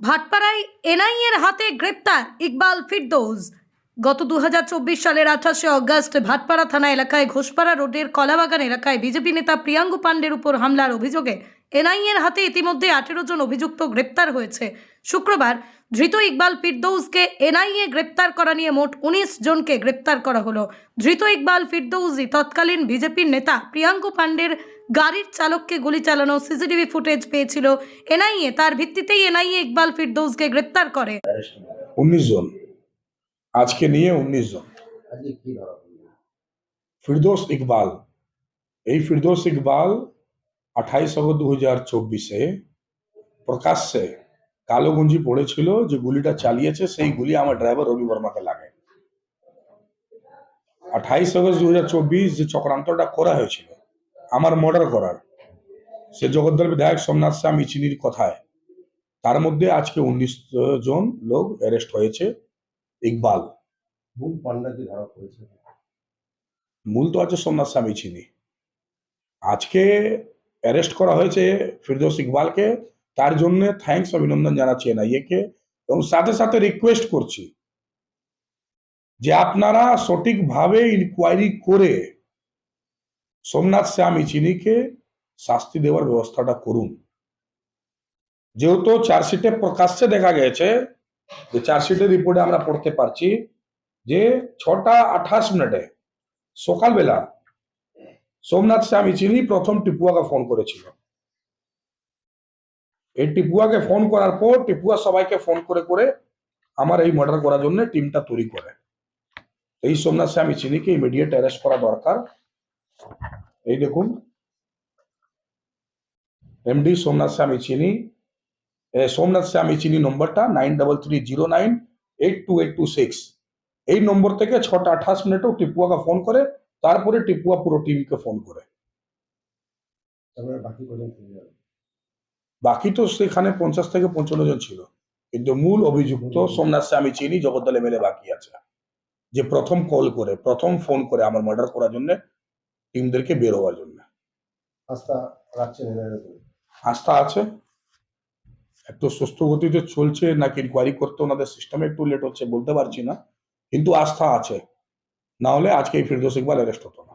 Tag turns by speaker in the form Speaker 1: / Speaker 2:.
Speaker 1: ভাটপাড়ায় এনআইএর হাতে গ্রেপ্তার ইকবাল ফিরদৌস। গত দু হাজার চব্বিশ সালের আঠাশে অগস্ট ভাটপাড়া থানা এলাকায় ঘোষপাড়া রোডের কলাবাগান এলাকায় বিজেপি নেতা প্রিয়াঙ্গু পাণ্ডের উপর হামলার অভিযোগে এনআইএর হাতে ইতিমধ্যে আঠেরো জন অভিযুক্ত গ্রেপ্তার হয়েছে। শুক্রবার ধৃত ইকবাল ফিরদৌসকে এনআইএ গ্রেপ্তার করা নিয়ে মোট উনিশ জনকে গ্রেপ্তার করা হলো। ধৃত ইকবাল ফিরদৌসি তৎকালীন বিজেপির নেতা প্রিয়াঙ্কু পাণ্ডের গাড়ির চালককে গুলি চালানো সিসিটিভি ফুটেজ পেয়েছিল। এনআইএ তার ভিত্তিতেই এনআইএ ইকবাল ফিরদৌসকে গ্রেপ্তার করে।
Speaker 2: উনিশ জন। আজকে নিয়ে উনিশ জন। ফিরদোস ইকবাল। এই ফিরদোস ইকবাল আঠাইশ আগস্ট দু হাজার চব্বিশে প্রকাশ্যে কালো গঞ্জি পড়েছিল যে গুলিটা চালিয়েছে সেই গুলি আমার ড্রাইভার রবি বর্মাকে লাগে। আঠাইশ আগস্ট দু হাজার চব্বিশ যে চক্রান্তটা করা হয়েছিল আমার মর্ডার করার সে জগদ্দল বিধায়ক সোমনাথ শ্যাম মিচিনির কথায় তার মধ্যে আজকে উনিশ জন লোক অ্যারেস্ট হয়েছে। ইকবাল।
Speaker 3: মূল পান্ডাকে ধরা পড়েছে।
Speaker 2: মূল তো আছে সোমনাথ স্বামী চিনি। আজকে অ্যারেস্ট করা হয়েছে ফিরদৌস ইকবালকে। তার জন্য থ্যাঙ্কস অভিনন্দন জানাচ্ছি এনআইএকে। এবং সাথে সাথে রিকোয়েস্ট করছি যে আপনারা সঠিকভাবে ইনকোয়ারি করে সোমনাথ শ্যাম চিনিকে শাস্তি দেওয়ার ব্যবস্থাটা করুন। যেহেতু চার্জশিটে প্রকাশ্যে দেখা গেছে যে চার্জশিটের রিপোর্টে আমরা পড়তে পারছি যে ছটা আঠাশ মিনিটে, সকালবেলা সোমনাথ স্বামী চিনি, প্রথম টিপুয়াকে ফোন করেছিল। এই টিপুয়াকে ফোন করার পর টিপুয়া সবাইকে ফোন করে করে আমার এই মার্ডার করার জন্য টিমটা তৈরি করে। এই সোমনাথ স্বামী চিনিকে ইমিডিয়েট অ্যারেস্ট করা দরকার। এই দেখুন। এমডি সোমনাথ স্বামী চিনি। সোমনাথ স্বামী চিনি নম্বরটা nine double three zero nine eight two eight two six এই নম্বর থেকে ছটা আঠাশ মিনিটেও টিপুয়াকে ফোন করে তারপরে টিপুয়া পুরো টিমকে ফোন করে।
Speaker 3: বাকি
Speaker 2: তো সেখানে পঞ্চাশ থেকে পঞ্চান্ন জন ছিল। কিন্তু মূল অভিযুক্ত সোমনাথ স্বামী চিনি জগদ্দল এমএলএ বাকি আছে। যে প্রথম কল করে প্রথম ফোন করে আমার মার্ডার করার জন্য টিমদেরকে বের হওয়ার জন্য।
Speaker 3: আস্থা রাখছেন এনার।
Speaker 2: আস্থা আছে। একটু সুস্থ গতিতে চলছে নাকি ইনকোয়ারি করতে ওনাদের সিস্টেমে একটু লেট হচ্ছে, বলতে পারছি না কিন্তু আস্থা আছে না হলে আজকে এই ফিরদোস ইকবাল অ্যারেস্ট হতো না।